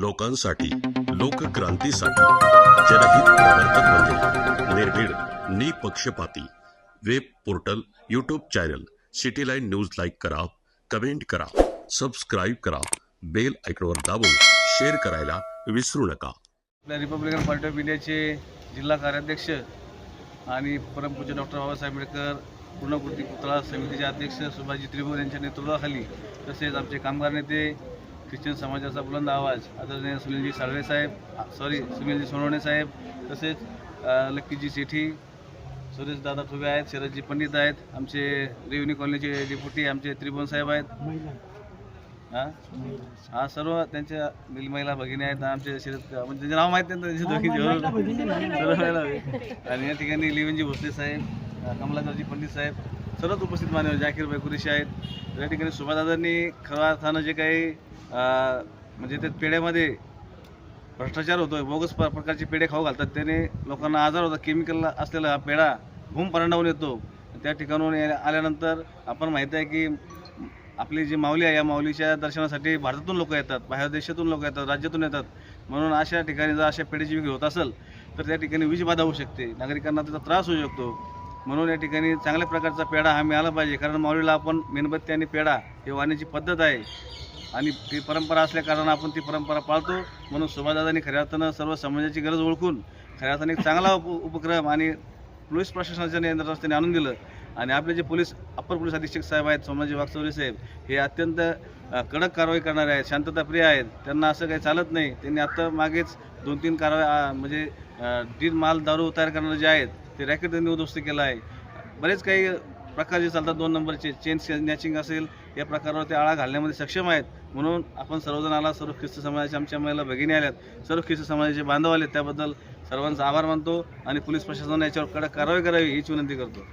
लोकांसाठी लोकक्रांतीसाठी. जनहित प्रवर्तक म्हणजे निर्भीड निपक्षपाती. Web portal YouTube channel City Line News like करा कमेंट करा सबस्क्राईब करा बेल आयकॉनवर दाबून शेअर करायला विसरू नका. आपल्या रिपब्लिकन पार्टी ऑफ इंडियाचे जिल्हा कार्याध्यक्ष आणि परमपूज्य डॉक्टर बाबासाहेब आंबेडकर पूर्णकृती पुतळा समितीचे अध्यक्ष सुभाषजी त्रिभुवन यांच्या नेतृत्वाखाली तसेच आमचे कामगार नेते ख्रिश्चन समाजाचा बुलंद आवाज. आदरणीय सुनीलजी साळवे साहेब सॉरी सुनीलजी सोनवणे साहेब तसेच लक्कीजी सेठी सुरेश दादा ठुबे आहेत शरदजी पंडित आहेत आमचे रेव्हन्यू कॉलनीचे डेप्युटी आमचे त्रिभुवन साहेब आहेत. हा? हा सर्व त्यांच्या महिला भगिनी आहेत आमचे शरद म्हणजे त्यांचे नाव माहिती नाही दोघींचे. आणि या ठिकाणी लिवनजी भोसले साहेब कमलाकरजी पंडित साहेब सर्वच उपस्थित मान्यवर जाकीरबाई कुरेशी आहेत. या ठिकाणी सुभादादांनी खरं अर्थानं जे काही म्हणजे ते पेढ्यामध्ये भ्रष्टाचार होतोय बोगस प्रकारचे पेढे खाऊ घालतात. त्याने लोकांना आजार होतात. केमिकल असलेला हा पेढा घुम परंडावून येतो. त्या ठिकाणून या- आल्यानंतर आपण माहिती आहे की आपली जी माऊली आहे या माऊलीच्या दर्शनासाठी भारतातून लोक येतात बाहेर देशातून लोक येतात राज्यातून येतात. म्हणून अशा ठिकाणी जर अशा पेढ्याची विक्री होत असेल तर त्या ठिकाणी विषबाधा होऊ शकते. नागरिकांना त्याचा त्रास होऊ शकतो. म्हणून या ठिकाणी चांगल्या प्रकारचा पेढा हा मिळाला पाहिजे. कारण माऊलीला आपण मेणबत्ती आणि पेढा हे वाहण्याची पद्धत आहे. आणि ती परंपरा असल्याकारणानं आपण ती परंपरा पाळतो. म्हणून सुभाषदादांनी खऱ्या अर्थानं सर्व समाजाची गरज ओळखून खऱ्या अर्थाने एक चांगला उप उपक्रम आणि पोलीस प्रशासनाच्या नियंत्रणात त्यांनी आणून दिलं. आणि आपले जे पोलीस अप्पर पोलीस अधीक्षक साहेब आहेत सोमाजी वागचौरे साहेब हे अत्यंत कडक कारवाई करणारे आहेत शांतताप्रिय आहेत. त्यांना असं काही चालत नाही. त्यांनी आत्ता मागेच दोन तीन कारवाई म्हणजे दीड माल दारू तयार करणारे जे आहेत ते रॅकेट त्यांनी उद्ध्वस्त केला आहे. बरेच काही प्रकार जे चालतात दोन नंबरचे चेन स्नॅचिंग असेल या प्रकारावर ते आळा घालण्यामध्ये सक्षम आहेत. म्हणून आपण सर्वजण आला सर्व ख्रिस्त समाजाच्या आमच्या महिला भगिनी आल्यात सर्व ख्रिस्त समाजाचे बांधव आले त्याबद्दल सर्वांचा आभार मानतो आणि पोलीस प्रशासनाने याच्यावर कडक कारवाई करावी हीच विनंती करतो.